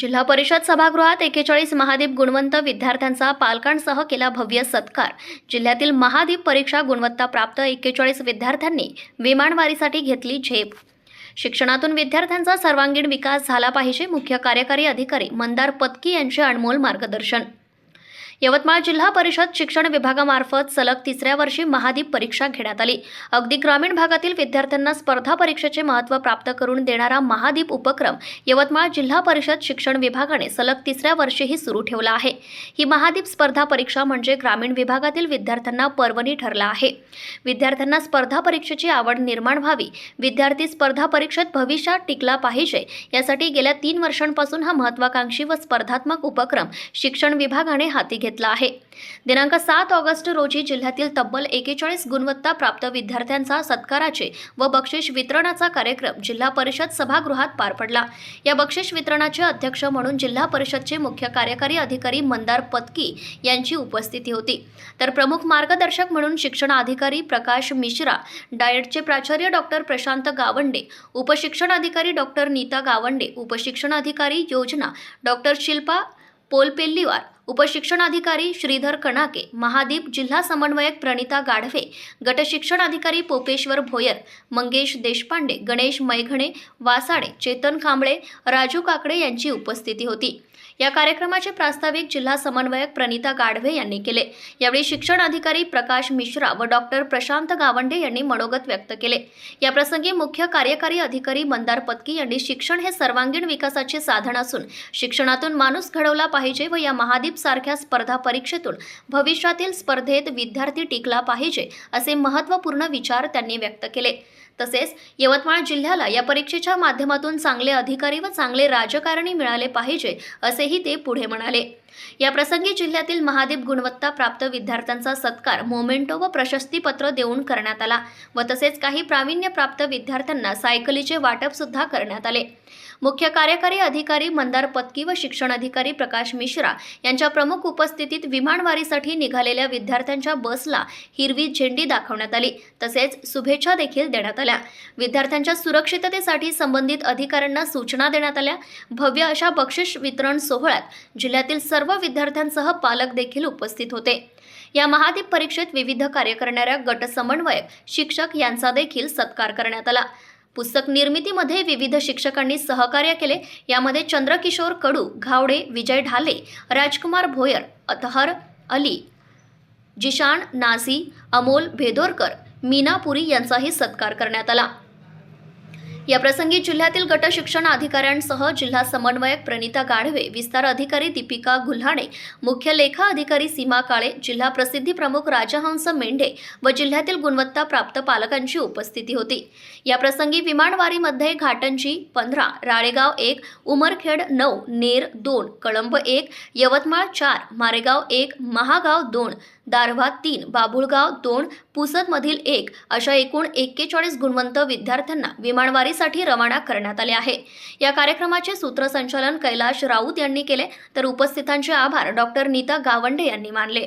जिल्हा परिषद सभागृहात एकेचाळीस महादीप गुणवंत विद्यार्थ्यांचा पालकांसह केला भव्य सत्कार. जिल्ह्यातील महादीप परीक्षा गुणवत्ता प्राप्त एकेचाळीस विद्यार्थ्यांनी विमानवारीसाठी घेतली झेप. शिक्षणातून विद्यार्थ्यांचा सर्वांगीण विकास झाला पाहिजे मुख्य कार्यकारी अधिकारी मंदार पत्की यांचे अनमोल मार्गदर्शन. यवतमाळ जिल्हा परिषद शिक्षण विभागामार्फत सलग तिसऱ्या वर्षी महादीप परीक्षा घेण्यात आली. अगदी ग्रामीण भागातील विद्यार्थ्यांना स्पर्धा परीक्षेचे महत्त्व प्राप्त करून देणारा महादीप उपक्रम यवतमाळ जिल्हा परिषद शिक्षण विभागाने सलग तिसऱ्या वर्षीही सुरू ठेवला आहे. ही महादीप स्पर्धा परीक्षा म्हणजे ग्रामीण विभागातील विद्यार्थ्यांना पर्वणी ठरला आहे. विद्यार्थ्यांना स्पर्धा परीक्षेची आवड निर्माण व्हावी. विद्यार्थी स्पर्धा परीक्षेत भविष्यात टिकला पाहिजे. यासाठी गेल्या तीन वर्षांपासून हा महत्वाकांक्षी व स्पर्धात्मक उपक्रम शिक्षण विभागाने हाती घेतला आहे. दिनांक सात ऑगस्ट रोजी जिल्ह्यातील तब्बल एकेचाळीस गुणवत्ता प्राप्त विद्यार्थ्यांचा सत्काराचे व बक्षीस वितरणाचा कार्यक्रम जिल्हा परिषद सभागृहात पार पडला. या बक्षीस वितरणाचे अध्यक्ष म्हणून जिल्हा परिषदचे मुख्य कार्यकारी अधिकारी मंदार पत्की यांची उपस्थिती होती. तर प्रमुख मार्गदर्शक म्हणून शिक्षण अधिकारी प्रकाश मिश्रा डायटचे प्राचार्य डॉक्टर प्रशांत गावंडे उपशिक्षण अधिकारी डॉक्टर नीता गावंडे उपशिक्षण अधिकारी योजना डॉक्टर शिल्पा पोलपेल्लीवार उपशिक्षणाधिकारी श्रीधर कणाके महादीप जिल्हा समन्वयक प्रणिता गाढवे गटशिक्षण अधिकारी पोपेश्वर भोयर मंगेश देशपांडे गणेश मैघणे वासाडे चेतन कांबळे राजू काकडे यांची उपस्थिती होती. या कार्यक्रमाचे प्रास्ताविक जिल्हा समन्वयक प्रणिता गाढवे यांनी केले. यावेळी शिक्षण अधिकारी प्रकाश मिश्रा व डॉक्टर प्रशांत गावंडे यांनी मनोगत व्यक्त केले. याप्रसंगी मुख्य कार्यकारी अधिकारी मंदार पत्की यांनी शिक्षण हे सर्वांगीण विकासाचे साधन असून शिक्षणातून माणूस घडवला पाहिजे व या महादीप सारख्या स्पर्धा परीक्षेतून भविष्यातील स्पर्धेत विद्यार्थी टिकला पाहिजे असे महत्त्वपूर्ण विचार त्यांनी व्यक्त केले. तसेच यवतमाळ जिल्ह्याला या परीक्षेच्या माध्यमातून चांगले अधिकारी व चांगले राजकारणी मिळाले पाहिजे असेही ते पुढे म्हणाले. या प्रसंगी जिल्ह्यातील महादीप गुणवत्ता प्राप्त विद्यार्थ्यांचा सत्कार मोमेंटो व प्रशस्तीपत्र देऊन करण्यात आला व तसेच काही प्रावीण्य प्राप्त विद्यार्थ्यांना सायकलीचे वाटप सुद्धा करण्यात आले. मुख्य कार्यकारी अधिकारी मंदार पत्की व शिक्षण अधिकारी प्रकाश मिश्रा यांच्या प्रमुख उपस्थितीत विमानवारीसाठी निघालेल्या विद्यार्थ्यांच्या बसला हिरवी झेंडी दाखवण्यात आली. तसेच शुभेच्छा देखील देण्यात आल्या. विद्यार्थ्यांच्या सुरक्षिततेसाठी संबंधित अधिकाऱ्यांना सूचना देण्यात आल्या. भव्य अशा बक्षीस वितरण सोहळ्यात जिल्ह्यातील सर्व विद्यार्थ्यांसह पालक देखील उपस्थित होते. या महादीप परीक्षेत विविध कार्य करणाऱ्या गट समन्वयक शिक्षक यांचा देखील सत्कार करण्यात आला. पुस्तक निर्मितीमध्ये विविध शिक्षकांनी सहकार्य केले. यामध्ये चंद्रकिशोर कडू घावडे विजय ढाले राजकुमार भोयर अतहर अली जिशान नाझी अमोल भेदोरकर मीनापुरी यांचाही सत्कार करण्यात आला. या प्रसंगी जिल्ह्यातील गट शिक्षण अधिकाऱ्यांसह जिल्हा समन्वयक प्रणिता गाढवे विस्तार अधिकारी दीपिका गुल्हाणे मुख्य लेखा अधिकारी सीमा काळे जिल्हा प्रसिद्धी प्रमुख राजहंस मेंढे व जिल्ह्यातील गुणवत्ता प्राप्त पालकांची उपस्थिती होती. या प्रसंगी विमानवारीमध्ये घाटंजी पंधरा राळेगाव एक उमरखेड नऊ नेर दोन कळंब एक यवतमाळ चार मारेगाव एक महागाव दोन दारव्हा तीन बाभुळगाव दोन पुसदमधील एक अशा एकूण एक्केचाळीस गुणवंत विद्यार्थ्यांना विमानवारीसाठी रवाना करण्यात आले आहे. या कार्यक्रमाचे सूत्रसंचालन कैलाश राऊत यांनी केले. तर उपस्थितांचे आभार डॉक्टर नीता गावंडे यांनी मानले.